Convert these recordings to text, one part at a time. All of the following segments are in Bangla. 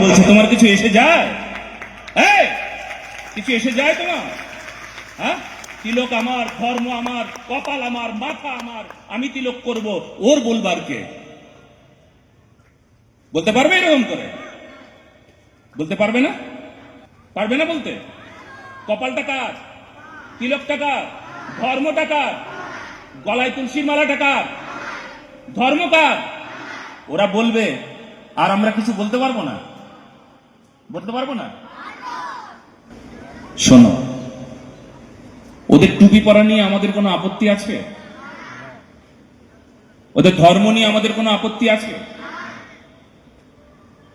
বলছে, তোমার কিছু এসে যায়? কিছু এসে যায় তোমার? হ্যাঁ? তিলক আমার, ধর্ম আমার, কপাল আমার, মাথা আমার, আমি তিলক করব ওর বলবার কে বলতে পারবে এরকম করে? বলতে পারবে না? পারবে না বলতে? কপালটা কার? তিলকটা কার? ধর্মটা কার? গলায় তুলসীর মালাটা কার? ধর্ম কার? ওরা বলবে, আর আমরা কিছু বলতে পারব না? বলতে পারব না? শোনো, ওদের টুপি পরা নিয়ে আমাদের কোনো আপত্তি আছে? ওদের ধর্ম নিয়ে আমাদের কোনো আপত্তি আছে?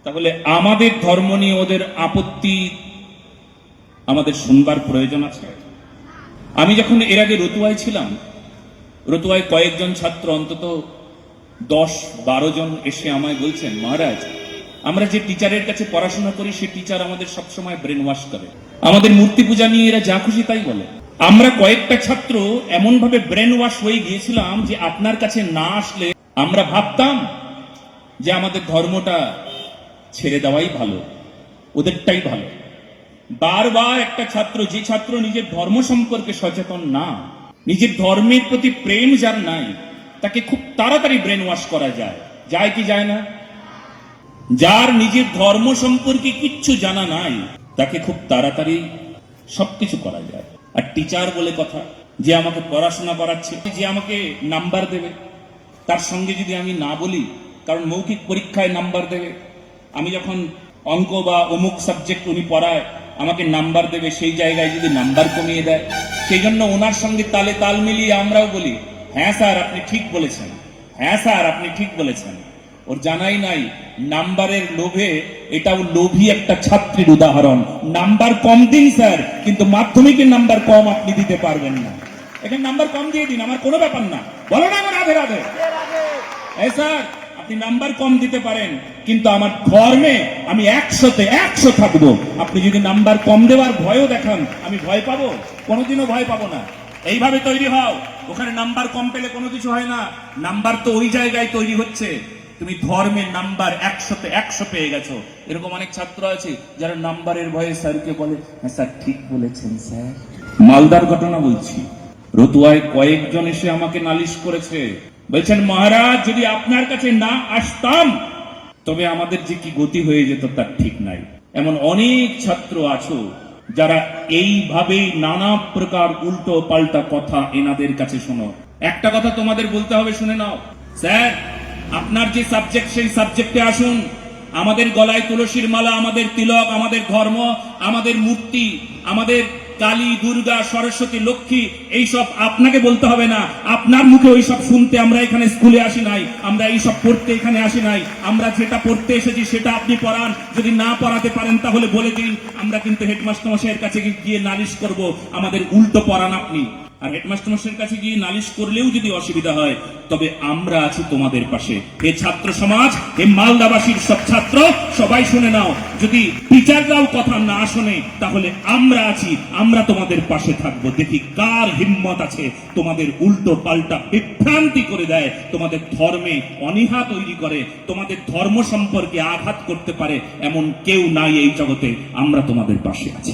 তাহলে আমাদের ধর্ম নিয়ে ওদের আপত্তি আমাদের শুনবার প্রয়োজন আছে? আমি যখন এর আগে রতুয়ায় ছিলাম, রতুয়ায় কয়েকজন ছাত্র, অন্তত দশ বারো জন এসে আমায় বলছেন, মহারাজ আমরা যে টিচারের কাছে পড়াশোনা করি, সে টিচার আমাদের সবসময় ব্রেন ওয়াশ করে। আমাদের মূর্তি পূজা নিয়ে এরা যা খুশি তাই বলে। আমরা কয়েকটা ছাত্র এমন ভাবে ব্রেন ওয়াশ হয়ে গিয়েছিলাম যে আপনার কাছে না আসলে আমরা ভাবতাম যে আমাদের ধর্মটা ছেড়ে দেওয়াই ভালো, ওদেরটাই ভালো। বারবার একটা ছাত্র, যে ছাত্র নিজের ধর্ম সম্পর্কে সচেতন না, নিজের ধর্মের প্রতি প্রেম যার নাই, তাকে খুব তাড়াতাড়ি ব্রেন ওয়াশ করা যায়। যায় কি যায় না? যার নিজের ধর্ম সম্পর্কে কিচ্ছু জানা নাই, তাকে খুব তাড়াতাড়ি সবকিছু করা যায়। আর টিচার বলে কথা, যে আমাকে পড়াশোনা করাচ্ছে, যে আমাকে নাম্বার দেবে। তার সঙ্গে যদি আমি না বলি, কারণ মৌখিক পরীক্ষায় নাম্বার দেবে। আমি যখন অঙ্ক বা অমুক সাবজেক্ট উনি পড়ায়, আমাকে নাম্বার দেবে, সেই জায়গায় যদি নাম্বার কমিয়ে দেয়। সেই জন্য ওনার সঙ্গে তালে তাল মিলিয়ে আমরাও বলি হ্যাঁ স্যার, আপনি ঠিক বলেছেন। হ্যাঁ স্যার, আপনি ঠিক বলেছেন। ওর জানাই নাই, নাম্বারের লোভে এটাও লোভী একটা ছাত্রীর উদাহরণ। নাম্বার কম দিন, স্যার, কিন্তু মাধ্যমিকের নাম্বার কম আপনি দিতে পারবেন না। এখানে নাম্বার কম দিয়ে দিন, আমার কোনো ব্যাপার না। বলো না আমার রাধে রাধে এই, স্যার, আপনি নাম্বার কম দিতে পারেন, কিন্তু আমার ধর্মে আমি একশোতে একশো থাকব। আপনি যদি নাম্বার কম দেওয়ার ভয়ও দেখান, আমি ভয় পাবো? কোনোদিনও ভয় পাবো না। এইভাবে তৈরি হও। ওখানে নাম্বার কম পেলে কোনো কিছু হয় না। নাম্বার তো ওই জায়গায় তৈরি হচ্ছে। তুমি ধর্মের নাম্বার একশোতে একশো পেয়ে গেছো। এরকম অনেক ছাত্র আছে যারা নাম্বারের ভয়ে স্যারকে বলে হ্যাঁ স্যার, ঠিক বলেছেন, স্যার। মালদার ঘটনা বলছি। রতুয়ায় কয়েকজন এসে আমাকে নালিশ করেছে। বলছেন, মহারাজ, যদি আপনার কাছে না আসতাম, তবে আমাদের যে কি গতি হয়ে যেত তার ঠিক নাই। এমন অনেক ছাত্র আছো যারা এইভাবেই নানা প্রকার উল্টো পাল্টা কথা এনাদের কাছে শোনো। একটা কথা তোমাদের বলতে হবে, শুনে নাও। স্যার আপনার যে সাবজেক্ট সেই সাবজেক্টে আসুন। আমাদের গলায় তুলসীর মালা, আমাদের তিলক, আমাদের ধর্ম, আমাদের মূর্তি, আমাদের কালী, দুর্গা, সরস্বতী, লক্ষ্মী, এইসব আপনাকে বলতে হবে না। আপনার মুখে ওইসব শুনতে আমরা এখানে স্কুলে আসি নাই। আমরা এইসব পড়তে এখানে আসি নাই। আমরা যেটা পড়তে এসেছি, সেটা আপনি পড়ান। যদি না পড়াতে পারেন, তাহলে বলে দিন। আমরা কিন্তু হেডমাস্টার মশাইয়ের কাছে গিয়ে নালিশ করব। আমাদের উল্টো পড়ান আপনি। আর হেডমাস্টার মশাইয়ের কাছে গিয়ে নালিশ করলেও যদি অসুবিধা হয়, তবে আমরা আছি তোমাদের পাশে। হে ছাত্র সমাজ, হে মালদাবাসীর সব ছাত্র, সবাই শুনে নাও। যদি টিচাররাও কথা না শোনে, তাহলে আমরা আছি, আমরা তোমাদের পাশে থাকব। দেখি কার হিম্মত আছে, তোমাদের উল্টো পাল্টা বিভ্রান্তি করে দেয়। তোমাদের ধর্মে অনীহা তৈরি করে, তোমাদের ধর্ম সম্পর্কে আঘাত করতে পারে, এমন কেউ নাই এই জগতে। আমরা তোমাদের পাশে আছি।